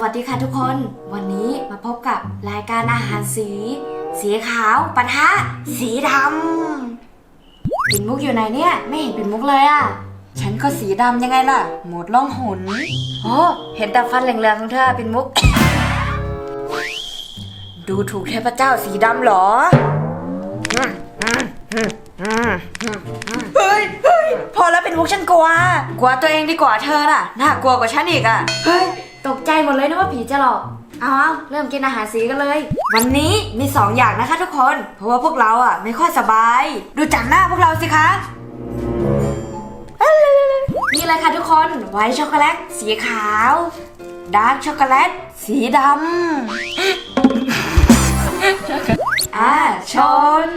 วัสดีค่ะทุกคน วันนี้มาพบกับรายการอาหารสี สีขาวปะทะ สีดำปิ่นมุกอยู่ไหนเนี่ย ไม่เห็นปิ่นมุกเลยอะฉันก็สีดำยังไงล่ะ หมดล่องหนโอ้เห็นแต่ฟันเหลืองๆของเธอปิ่นมุก ดูถูกเทพเจ้าสีดำเหรอ พอแล้วเป็นมุกฉันกลัว กลัวตัวเองดีกว่าเธอน่ะ น่ากลัวกว่าฉันอีกอะ เฮ้ย ตกใจหมดเลยนึกว่าผีจะหลอก เอาเอาเริ่มกินอาหารสีกันเลย วันนี้มีสองอย่างนะคะทุกคน เพราะว่าพวกเราอะไม่ค่อยสบาย ดูจากหน้าพวกเราสิคะ นี่เลยค่ะทุกคน ไวท์ช็อกโกแลตสีขาว ดาร์กช็อกโกแลตสีดำ อ่าชน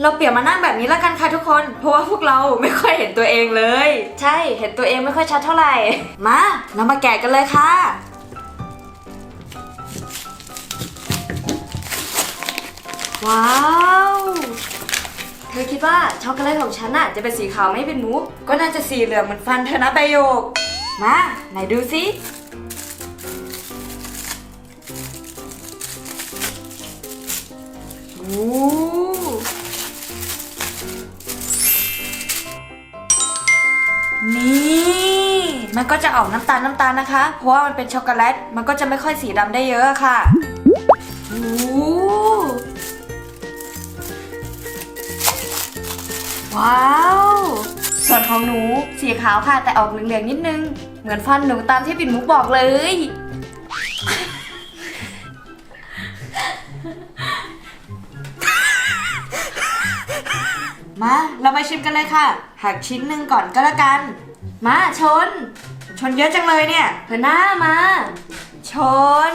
เราเปลี่ยนมานั่งแบบนี้แล้วกันค่ะทุกคน เพราะว่าพวกเราไม่ค่อยเห็นตัวเองเลย ใช่ เห็นตัวเองไม่ค่อยชัดเท่าไหร่ มา เรามาแกะกันเลยค่ะ ว้าว เธอคิดว่าช็อกโกแลตของฉันน่ะจะเป็นสีขาวไม่เป็นมุก ก็น่าจะสีเหลืองเหมือนฟันเธอนะใบโยก มา ไหนดูสิ นี่มันก็จะออกน้ำตาลน้ำตาลนะคะ เพราะว่ามันเป็นช็อกโกแลต มันก็จะไม่ค่อยสีดำได้เยอะค่ะโอ้ว้าว ส่วนของหนูสีขาวค่ะ แต่ออกเหลืองๆนิดนึง เหมือนฟันหนูตามที่ปิ่นมุกบอกเลย มา เรามาชิมกันเลยค่ะ หักชิ้นหนึ่งก่อนก็แล้วกัน มาชน ชนเยอะจังเลยเนี่ยเธอหน้ามา ชน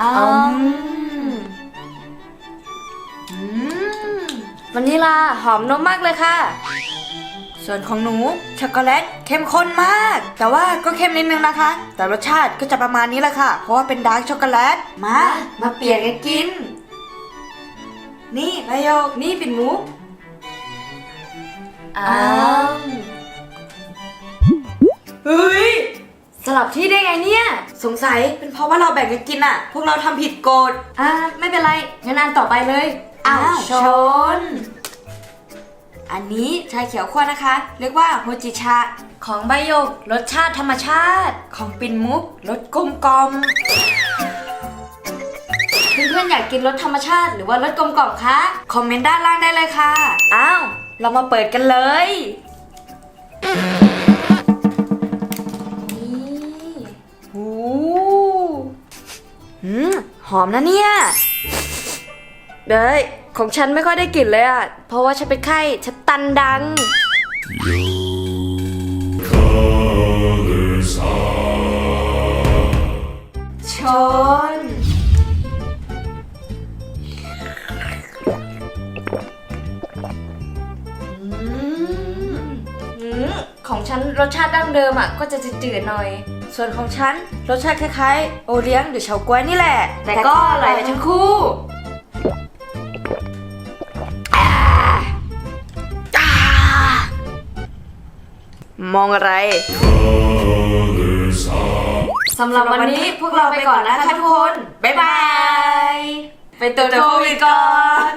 อืมอืมวานิลาหอมนมมากเลยค่ะ ส่วนของหนูช็อกโกแลตเข้มข้นมาก แต่ว่าก็เข้มนิดนึงนะคะ แต่รสชาติก็จะประมาณนี้แหละค่ะ เพราะว่าเป็นดาร์กช็อกโกแลตมา มาเปลี่ยนกันกิน นี่นายกนี่ปิ่นมุกอ้าวเฮ้ยสลับที่ได้ไงเนี่ย สงสัยเป็นเพราะว่าเราแบ่งกันกินอะพวกเราทำผิดกฎอ่าไม่เป็นไร งั้นอันต่อไปเลยอ้าวชน อันนี้ชาเขียวขั้วนะคะ เรียกว่าโฮจิชาของใบโยกรสชาติธรรมชาติ ของปิ่นมุกรสกลมกลอม เพื่อนๆอยากกินรสธรรมชาติหรือว่ารสกลมกล่อมคะ คอมเมนต์ด้านล่างได้เลยค่ะ อ้าว เรามาเปิดกันเลย นี่หูหืม หอมนะเนี่ย เด้ยของฉันไม่ค่อยได้กลิ่นเลยอะเพราะว่าฉันเป็นไข้ฉันตันดัง ของฉันรสชาติดั้งเดิมอะก็จะจืดๆหน่อย ส่วนของฉันรสชาติคล้ายๆ โอเลี้ยงหรือเฉาก๊วยนี่แหละ แต่ก็อร่อยไปทั้งคู่อ่าอ่ามองอะไร colors are สำหรับวันนี้พวกเราไปก่อนนะคะทุกคน บ๊ายบาย ไปตรวจโควิดก่อน